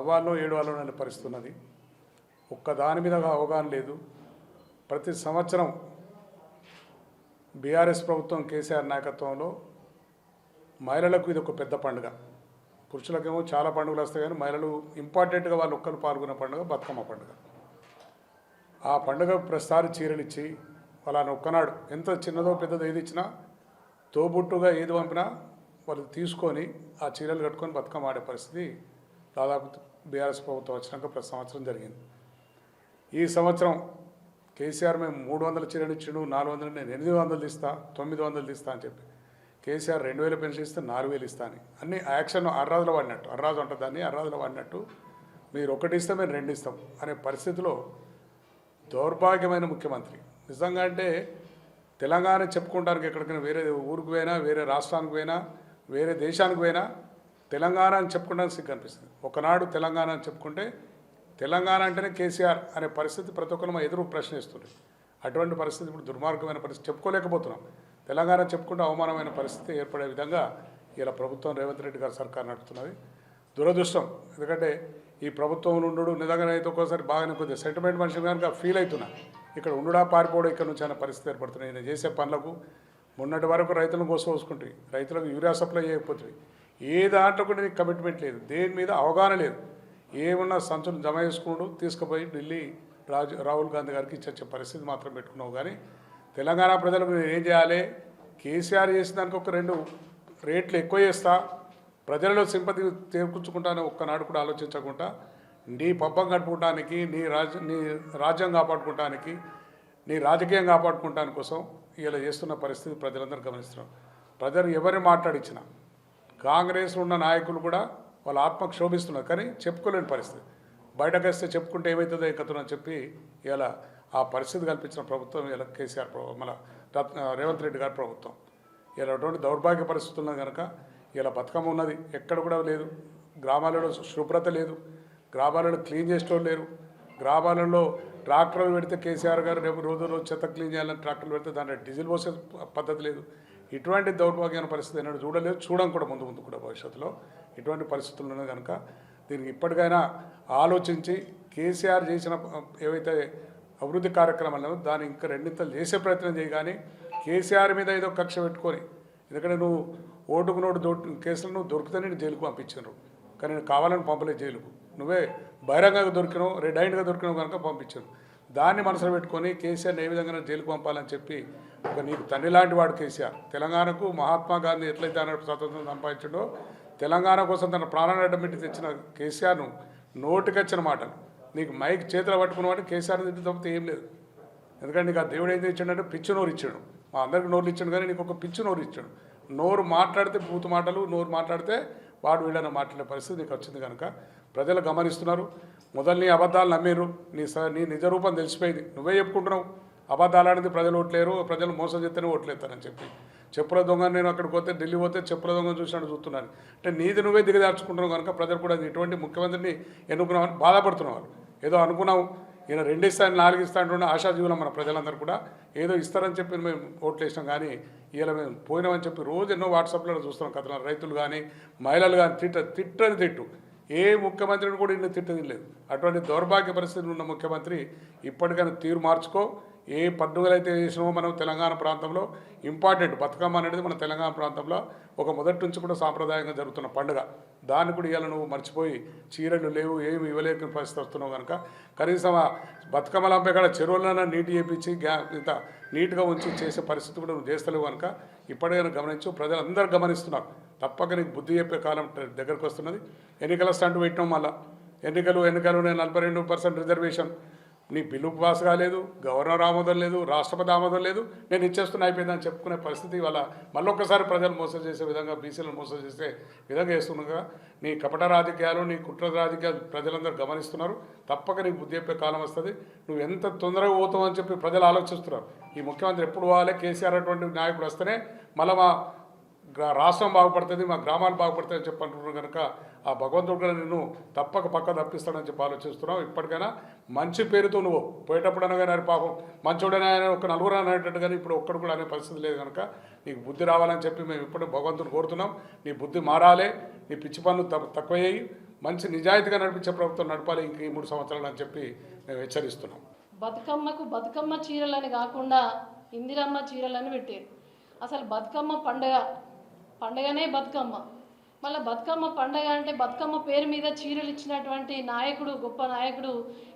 సవాల్లో ఏడు వాళ్ళు అనే పరిస్థితి ఉన్నది ఒక్క దాని మీద అవగాహన లేదు. ప్రతి సంవత్సరం బీఆర్ఎస్ ప్రభుత్వం కేసీఆర్ నాయకత్వంలో మహిళలకు ఇది ఒక పెద్ద పండుగ. పురుషులకేమో చాలా పండుగలు వస్తాయి కానీ మహిళలు ఇంపార్టెంట్గా వాళ్ళు ఒక్కరు పాల్గొనే పండుగ బతుకమ్మ పండుగ. ఆ పండుగ ప్రతిసారి చీరలు ఇచ్చి వాళ్ళని ఒక్కనాడు ఎంత చిన్నదో పెద్దదో ఏది ఇచ్చినా తోబుట్టుగా ఏది పంపినా వాళ్ళు తీసుకొని ఆ చీరలు కట్టుకొని బతుకమ్మ ఆడే పరిస్థితి దాదాపు బీఆర్ఎస్ ప్రభుత్వం వచ్చినాక ప్రతి సంవత్సరం జరిగింది. ఈ సంవత్సరం కేసీఆర్ మేము మూడు వందల చీరలు ఇచ్చిండు నాలుగు వందలు నేను ఎనిమిది వందలు ఇస్తా తొమ్మిది వందలు ఇస్తా అని చెప్పి. కేసీఆర్ రెండు వేల పెన్షన్ ఇస్తే నాలుగు వేలు ఇస్తా అని. అన్ని యాక్షన్ అర్రాజులో వాడినట్టు అర్రాజు ఉంటుంది అని అర్రాజులో వాడినట్టు మీరు ఒకటి ఇస్తే మేము రెండు ఇస్తాం అనే పరిస్థితిలో దౌర్భాగ్యమైన ముఖ్యమంత్రి. నిజంగా అంటే తెలంగాణ చెప్పుకోవడానికి ఎక్కడికైనా వేరే ఊరికి పోయినా వేరే రాష్ట్రానికి పోయినా వేరే దేశానికి పోయినా తెలంగాణ అని చెప్పుకోవడానికి సిగ్గు అనిపిస్తుంది. ఒకనాడు తెలంగాణ అని చెప్పుకుంటే తెలంగాణ అంటేనే కేసీఆర్ అనే పరిస్థితి ప్రతి ఒక్కరు మా ఎదురు ప్రశ్నిస్తుంది అటువంటి పరిస్థితి ఇప్పుడు దుర్మార్గమైన పరిస్థితి. చెప్పుకోలేకపోతున్నాం. తెలంగాణ చెప్పుకుంటే అవమానమైన పరిస్థితి ఏర్పడే విధంగా ఇలా ప్రభుత్వం రేవంత్ రెడ్డి గారు సర్కార్ నడుపుతున్నది. దురదృష్టం. ఎందుకంటే ఈ ప్రభుత్వం ఉండడు నిజంగా అయితే ఒక్కోసారి బాగానే కొద్దిగా సెంటిమెంట్ మనిషి కనుక ఫీల్ అవుతున్నా. ఇక్కడ ఉండడా పారిపోవడం ఇక్కడ నుంచి అనే పరిస్థితి ఏర్పడుతున్నాయి. నేను చేసే పనులకు మొన్నటి వరకు రైతులను కోసుకోసుకుంటుంది రైతులకు యూరియా సప్లై చేయకపోతుంది ఏ దాంట్లో కూడా నీకు కమిట్మెంట్ లేదు. దేని మీద అవగాహన లేదు. ఏమన్నా సంచులు జమ చేసుకుంటూ తీసుకుపోయి ఢిల్లీ రాజు రాహుల్ గాంధీ గారికి ఇచ్చే పరిస్థితి మాత్రం పెట్టుకున్నావు కానీ తెలంగాణ ప్రజలకు నేను ఏం చేయాలి? కేసీఆర్ చేసిన దానికి ఒక రెండు రేట్లు ఎక్కువ చేస్తా ప్రజలలో సింపతి చేకూర్చుకుంటానే ఒక్కనాడు కూడా ఆలోచించకుండా నీ పబ్బం గడుపుకోవడానికి నీ రాజ నీ రాజ్యం కాపాడుకోవడానికి నీ రాజకీయం కాపాడుకోవడానికి కోసం ఇలా చేస్తున్న పరిస్థితి ప్రజలందరూ గమనిస్తున్నారు. ప్రజలు ఎవరిని మాట్లాడించినా కాంగ్రెస్లో ఉన్న నాయకులు కూడా వాళ్ళ ఆత్మ క్షోభిస్తున్నారు. కానీ చెప్పుకోలేని పరిస్థితి. బయటకు వస్తే చెప్పుకుంటే ఏమవుతుందో ఎక్కుతుందని చెప్పి ఇలా ఆ పరిస్థితి కల్పించిన ప్రభుత్వం ఇలా కేసీఆర్ మన రత్న రేవంత్ రెడ్డి గారి ప్రభుత్వం. ఇలా అటువంటి దౌర్భాగ్య పరిస్థితులు ఉన్నది కనుక ఇలా బతుకమ్మ ఉన్నది. ఎక్కడ కూడా లేదు. గ్రామాలలో శుభ్రత లేదు. గ్రామాలలో క్లీన్ చేసేటోళ్ళు లేరు. గ్రామాలలో ట్రాక్టర్లు పెడితే కేసీఆర్ గారు రేపు రోజు రోజు చెత్త క్లీన్ చేయాలని ట్రాక్టర్లు పెడితే దాంట్లో డీజిల్ పోసే పద్ధతి లేదు. ఇటువంటి దౌర్భాగ్యమైన పరిస్థితి ఎన్నడూ చూడలేదు చూడం కూడా ముందు ముందు కూడా భవిష్యత్తులో. ఇటువంటి పరిస్థితులు ఉన్నాయి కనుక దీనికి ఇప్పటికైనా ఆలోచించి కేసీఆర్ చేసిన ఏవైతే అభివృద్ధి కార్యక్రమాలు దాన్ని ఇంకా రెండింతలు చేసే ప్రయత్నం చేయి కానీ కేసీఆర్ మీద ఏదో కక్ష పెట్టుకొని ఎందుకంటే నువ్వు ఓటుకు నోటు దొ కేసులు నువ్వు దొరికితే నేను జైలుకు పంపించారు కానీ నేను కావాలని పంపలేదు జైలుకు. నువ్వే బహిరంగంగా దొరికినావు రెడ్ హ్యాండ్గా దొరికినావు కనుక పంపించాను దాన్ని మనసులో పెట్టుకొని కేసీఆర్ని ఏ విధంగా జైలుకు పంపాలని చెప్పి ఒక నీకు తండ్రి లాంటి వాడు కేసీఆర్. తెలంగాణకు మహాత్మా గాంధీ ఎట్లయితే అన్నట్టు స్వతంత్రం సంపాదించాడో తెలంగాణ కోసం తన ప్రాణాన్ని అడ్డమిట్టి తెచ్చిన కేసీఆర్ను నోటికొచ్చిన మాటలు. నీకు మైక్ చేతిలో పట్టుకున్నవాడు కేసీఆర్ తిట్టి తప్పితే ఏం లేదు. ఎందుకంటే నీకు ఆ దేవుడు ఏం తెచ్చాడంటే పిచ్చి నోరు ఇచ్చాడు. మా అందరికి నోరు ఇచ్చాడు కానీ నీకు ఒక పిచ్చి నోరు ఇచ్చాడు. నోరు మాట్లాడితే బూతు మాటలు నోరు మాట్లాడితే వాడు వీళ్ళని మాట్లాడే పరిస్థితి నీకు వచ్చింది కనుక ప్రజలు గమనిస్తున్నారు. మొదలు నీ అబద్ధాలు నమ్మేరు నీ స నీ నిజ రూపం తెలిసిపోయింది. నువ్వే చెప్పుకుంటున్నావు. అబద్ధాలు అనేది ప్రజలు ఓట్లేరు. ప్రజలు మోసం చేస్తేనే ఓట్లేస్తారని చెప్పి. చెప్పుల దొంగ నేను అక్కడికి పోతే ఢిల్లీ పోతే చెప్పుల దొంగ చూసినట్టు చూస్తున్నాను అంటే నీది నువ్వే దిగదార్చుకుంటున్నావు కనుక ప్రజలు కూడా ఇటువంటి ముఖ్యమంత్రిని ఎన్నుకున్నామని బాధపడుతున్నారు ఏదో అనుకున్నావు. ఈయన రెండు ఇస్తాను నాలుగు ఇస్తా అంటున్న ఆశాజీవులం మన ప్రజలందరూ కూడా. ఏదో ఇస్తారని చెప్పి మేము ఓట్లు వేసినాం కానీ ఇలా మేము పోయినామని చెప్పి రోజు ఎన్నో వాట్సాప్లో చూస్తున్నాం కథలు రైతులు కానీ మహిళలు కానీ తిట్ట తిట్టని తిట్టు. ఏ ముఖ్యమంత్రిని కూడా ఇన్ని తిట్టది లేదు అటువంటి దౌర్భాగ్య పరిస్థితులు ఉన్న ముఖ్యమంత్రి ఇప్పటికైనా తీరు మార్చుకో. ఏ పండుగలు అయితే చేసినామో మనం తెలంగాణ ప్రాంతంలో ఇంపార్టెంట్ బతుకమ్మ అనేది మన తెలంగాణ ప్రాంతంలో ఒక మొదటి నుంచి కూడా సాంప్రదాయంగా జరుగుతున్న పండుగ. దాన్ని కూడా ఇవాళ నువ్వు మర్చిపోయి చీరలు లేవు ఏమి ఇవ్వలేక పరిస్థితి వస్తున్నావు కనుక కనీసం ఆ బతుకమ్మలంపై కూడా చెరువులైనా నీటి చేపించి గ్యా ఇంత నీట్గా ఉంచి చేసే పరిస్థితి కూడా నువ్వు చేస్తలేవు కనుక ఇప్పటికైనా గమనించు ప్రజలందరూ గమనిస్తున్నారు. తప్పక నీకు బుద్ధి చెప్పే కాలం దగ్గరకు వస్తున్నది. ఎన్నికల స్టంట్ పెట్టినాం మళ్ళా. ఎన్నికలు ఎన్నికలు నేను నలభై రెండు పర్సెంట్ రిజర్వేషన్. నీ బిల్లు పాస్ కాలేదు గవర్నర్ ఆమోదం లేదు రాష్ట్రపతి ఆమోదం లేదు. నేను ఇచ్చేస్తున్నా అయిపోయిందని చెప్పుకునే పరిస్థితి ఇవాళ మళ్ళొక్కసారి ప్రజలు మోసం చేసే విధంగా బీసీలను మోసం చేసే విధంగా చేస్తుండగా నీ కపట రాజకీయాలు నీ కుట్ర రాజకీయాలు ప్రజలందరూ గమనిస్తున్నారు. తప్పక నీకు బుద్ధి చెప్పే కాలం వస్తుంది. నువ్వు ఎంత తొందరగా పోతావు అని చెప్పి ప్రజలు ఆలోచిస్తున్నారు. ఈ ముఖ్యమంత్రి ఎప్పుడు పోవాలి? కేసీఆర్ అటువంటి నాయకుడు వస్తేనే మళ్ళీ మా రాష్ట్రం బాగుపడుతుంది మా గ్రామాలు బాగుపడతాయి అని చెప్పి అంటున్నారు కనుక ఆ భగవంతుడు కూడా నిన్ను తప్పక పక్క తప్పిస్తాడని చెప్పి ఆలోచిస్తున్నావు. ఇప్పటికైనా మంచి పేరుతో నువ్వు పోయేటప్పుడు అనగానే పాపం మంచోడనే ఒక నలుగురు అనేటట్టు కానీ ఇప్పుడు ఒక్కడు కూడా అనే పరిస్థితి లేదు కనుక నీకు బుద్ధి రావాలని చెప్పి మేము ఇప్పుడు భగవంతుడు కోరుతున్నాం. నీ బుద్ధి మారాలే నీ పిచ్చి పనులు తక్కువ తక్కువయ్యాయి మంచి నిజాయితీగా నడిపించే ప్రభుత్వం నడపాలి ఇంక ఈ మూడు సంవత్సరాలు అని చెప్పి మేము హెచ్చరిస్తున్నాం. బతుకమ్మకు బతుకమ్మ చీరలని కాకుండా ఇందిరమ్మ చీరలని పెట్టారు. అసలు బతుకమ్మ పండగ పండగనే బతుకమ్మ. మళ్ళీ బతుకమ్మ పండగ అంటే బతుకమ్మ పేరు మీద చీరలు ఇచ్చినటువంటి నాయకుడు గొప్ప నాయకుడు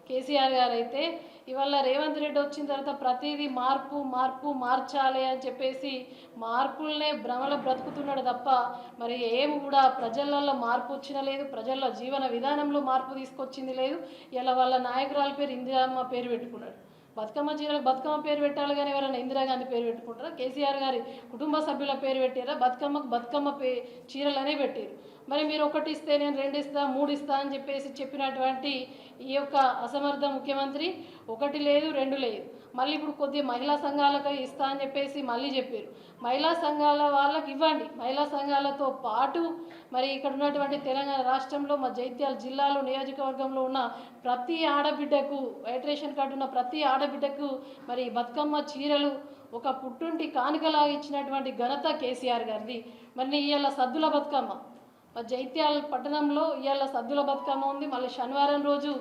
కేసీఆర్ గారు అయితే ఇవాళ రేవంత్ రెడ్డి వచ్చిన తర్వాత ప్రతిదీ మార్పు మార్పు మార్చాలి అని చెప్పేసి మార్పులనే భ్రమలో బ్రతుకుతున్నాడు తప్ప మరి ఏం కూడా ప్రజలలో మార్పు వచ్చిన లేదు ప్రజల్లో జీవన విధానంలో మార్పు తీసుకొచ్చింది లేదు. ఇలా వాళ్ళ నాయకురాల పేరు ఇందిరామ్మ పేరు పెట్టుకున్నాడు. బతుకమ్మ చీరలకు బతుకమ్మ పేరు పెట్టాలి కానీ ఎవరైనా ఇందిరాగాంధీ పేరు పెట్టుకుంటారా? కేసీఆర్ గారి కుటుంబ సభ్యుల పేరు పెట్టారా? బతుకమ్మకు బతుకమ్మ పే చీరలనే పెట్టారు. మరి మీరు ఒకటి ఇస్తే నేను రెండు ఇస్తా మూడు ఇస్తా అని చెప్పేసి చెప్పినటువంటి ఈ యొక్క అసమర్థ ముఖ్యమంత్రి ఒకటి లేదు రెండు లేదు. మళ్ళీ ఇప్పుడు కొద్దిగా మహిళా సంఘాలకు ఇస్తా అని చెప్పేసి మళ్ళీ చెప్పారు. మహిళా సంఘాల వాళ్ళకి ఇవ్వండి. మహిళా సంఘాలతో పాటు మరి ఇక్కడ ఉన్నటువంటి తెలంగాణ రాష్ట్రంలో మా జైత్యాల జిల్లాలో నియోజకవర్గంలో ఉన్న ప్రతి ఆడబిడ్డకు వైట్ రేషన్ కార్డు ఉన్న ప్రతి ఆడబిడ్డకు మరి బతుకమ్మ చీరలు ఒక పుట్టుంటి కానుకలా ఇచ్చినటువంటి ఘనత కేసీఆర్ గారిది. మరి ఇవాళ సద్దుల బతుకమ్మ. మా జైత్యాల పట్టణంలో ఇవాళ సద్దుల బతుకమ్మ ఉంది. మళ్ళీ శనివారం రోజు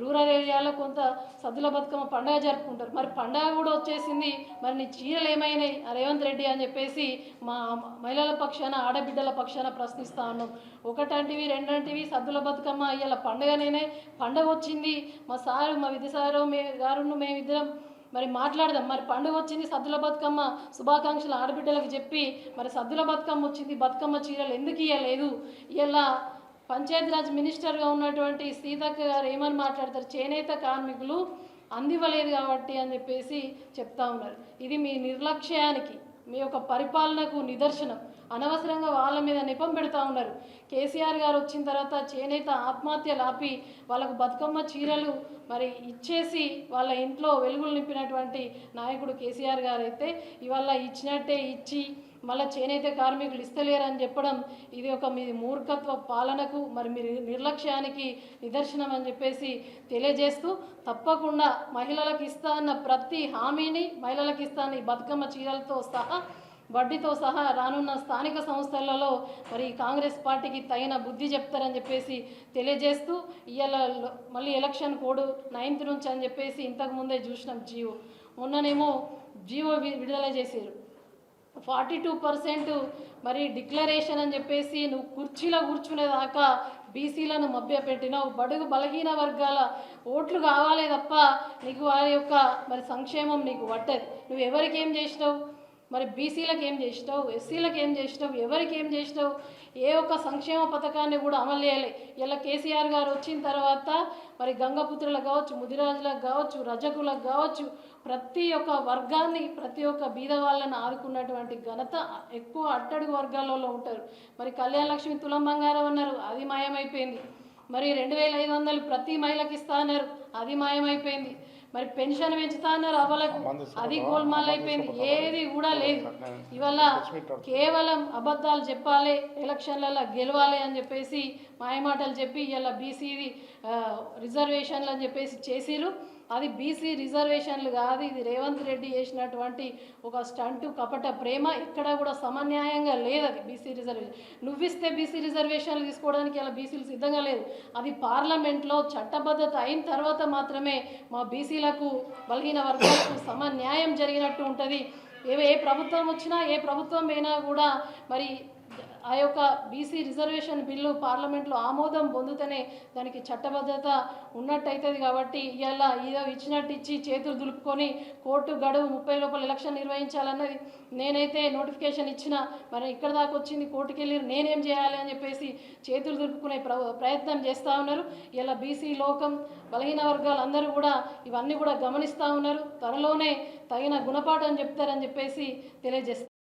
రూరల్ ఏరియాలో కొంత సద్దుల బతుకమ్మ పండగ జరుపుకుంటారు. మరి పండగ కూడా వచ్చేసింది. మరి నీ చీరలు ఏమైనాయి? రేవంత్ రెడ్డి అని చెప్పేసి మా మహిళల పక్షాన ఆడబిడ్డల పక్షాన ప్రశ్నిస్తా ఉన్నాం. ఒకటంటివి రెండంటివి సద్దుల బతుకమ్మ ఇవాళ పండగనేనే. పండగ వచ్చింది. మా సారు మా విద్య సారు మే గారును మేమిద్దరం మరి మాట్లాడదాం. మరి పండుగ వచ్చింది సద్దుల బతుకమ్మ శుభాకాంక్షలు ఆడబిడ్డలకు చెప్పి మరి సద్దుల బతుకమ్మ వచ్చింది. బతుకమ్మ చీరలు ఎందుకు ఇవ్వలేదు ఇలా పంచాయతీరాజ్ మినిస్టర్గా ఉన్నటువంటి సీతక్క గారు ఏమని మాట్లాడతారు? చేనేత కార్మికులు అందివ్వలేదు కాబట్టి అని చెప్పేసి చెప్తా ఉన్నారు. ఇది మీ నిర్లక్ష్యానికి మీ యొక్క పరిపాలనకు నిదర్శనం. అనవసరంగా వాళ్ళ మీద నిపం పెడతా ఉన్నారు. కేసీఆర్ గారు వచ్చిన తర్వాత చేనేత ఆత్మహత్యలు ఆపి వాళ్ళకు బతుకమ్మ చీరలు మరి ఇచ్చేసి వాళ్ళ ఇంట్లో వెలుగులు నింపినటువంటి నాయకుడు కేసీఆర్ గారు అయితే ఇవాళ ఇచ్చినట్టే ఇచ్చి మళ్ళీ చేనేత కార్మికులు ఇస్తలేరని చెప్పడం ఇది ఒక మీ మూర్ఖత్వ పాలనకు మరి మీరు నిర్లక్ష్యానికి నిదర్శనం అని చెప్పేసి తెలియజేస్తూ తప్పకుండా మహిళలకు ఇస్తా అన్న ప్రతి హామీని మహిళలకు ఇస్తా అన్న ఈ బతుకమ్మ చీరలతో సహా వడ్డీతో సహా రానున్న స్థానిక సంస్థలలో మరి కాంగ్రెస్ పార్టీకి తగిన బుద్ధి చెప్తారని చెప్పేసి తెలియజేస్తూ ఇవాళ మళ్ళీ ఎలక్షన్ కోడ్ నైన్త్ నుంచి అని చెప్పేసి ఇంతకు ముందే చూసినాం జియో. మొన్ననేమో జియో విడుదల చేశారు. ఫార్టీ టూ పర్సెంట్ మరి డిక్లరేషన్ అని చెప్పేసి నువ్వు కుర్చీలో కూర్చునేదాకా బీసీలను మభ్యపెట్టినావు. బడుగు బలహీన వర్గాల ఓట్లు కావాలే తప్ప నీకు వారి యొక్క మరి సంక్షేమం నీకు పట్టదు. నువ్వు ఎవరికి ఏం చేసినావు? మరి బీసీలకు ఏం చేసినావు? ఎస్సీలకు ఏం చేసినావు? ఎవరికి ఏం చేసినావు? ఏ ఒక్క సంక్షేమ పథకాన్ని కూడా అమలు చేయాలి. ఇలా కేసీఆర్ గారు వచ్చిన తర్వాత మరి గంగపుత్రులకు కావచ్చు ముదిరాజులకు కావచ్చు రజకులకు కావచ్చు ప్రతి ఒక్క వర్గాన్ని ప్రతి ఒక్క బీద వాళ్ళని ఆదుకున్నటువంటి ఘనత ఎక్కువ అట్టడుగు వర్గాలలో ఉంటారు. మరి కళ్యాణ లక్ష్మి తులం బంగారం అన్నారు అది మాయమైపోయింది. మరి రెండు వేల ఐదు వందలు ప్రతి మహిళకి ఇస్తా అన్నారు అది మాయమైపోయింది. మరి పెన్షన్ పెంచుతా అన్నారు అవ్వలకు అది గోల్మాల్ అయిపోయింది ఏది కూడా లేదు. ఇవాళ కేవలం అబద్ధాలు చెప్పాలి ఎలక్షన్లలో గెలవాలి అని చెప్పేసి మాయమాటలు చెప్పి ఇలా బీసీది రిజర్వేషన్లు అని చెప్పేసి చేసిరు అది బీసీ రిజర్వేషన్లు కాదు. ఇది రేవంత్ రెడ్డి చేసినటువంటి ఒక స్టంట్ కపట ప్రేమ ఇక్కడ కూడా సమన్యాయంగా లేదు అది బీసీ రిజర్వేషన్. నువ్విస్తే బీసీ రిజర్వేషన్లు తీసుకోవడానికి అలా బీసీలు సిద్ధంగా లేదు అది పార్లమెంట్లో చట్టబద్ధత అయిన తర్వాత మాత్రమే మా బీసీలకు బలహీన వర్గాలకు సమన్యాయం జరిగినట్టు ఉంటుంది. ఏ ప్రభుత్వం వచ్చినా ఏ ప్రభుత్వం అయినా కూడా మరి ఆ యొక్క బీసీ రిజర్వేషన్ బిల్లు పార్లమెంట్లో ఆమోదం పొందుతూనే దానికి చట్టబద్ధత ఉన్నట్టయితుంది కాబట్టి ఇవాళ ఏదో ఇచ్చినట్టు ఇచ్చి చేతులు దులుపుకొని కోర్టు గడువు ముప్పై లోపల ఎలక్షన్ నిర్వహించాలన్నది నేనైతే నోటిఫికేషన్ ఇచ్చిన. మరి ఇక్కడ దాకా వచ్చింది కోర్టుకి వెళ్ళి నేనేం చేయాలి అని చెప్పేసి చేతులు దులుపుకునే ప్ర ప్రయత్నం చేస్తూ ఉన్నారు. ఇలా బీసీ లోకం బలహీన వర్గాలు అందరూ కూడా ఇవన్నీ కూడా గమనిస్తూ ఉన్నారు. త్వరలోనే తగిన గుణపాఠం చెప్తారని చెప్పేసి తెలియజేస్తారు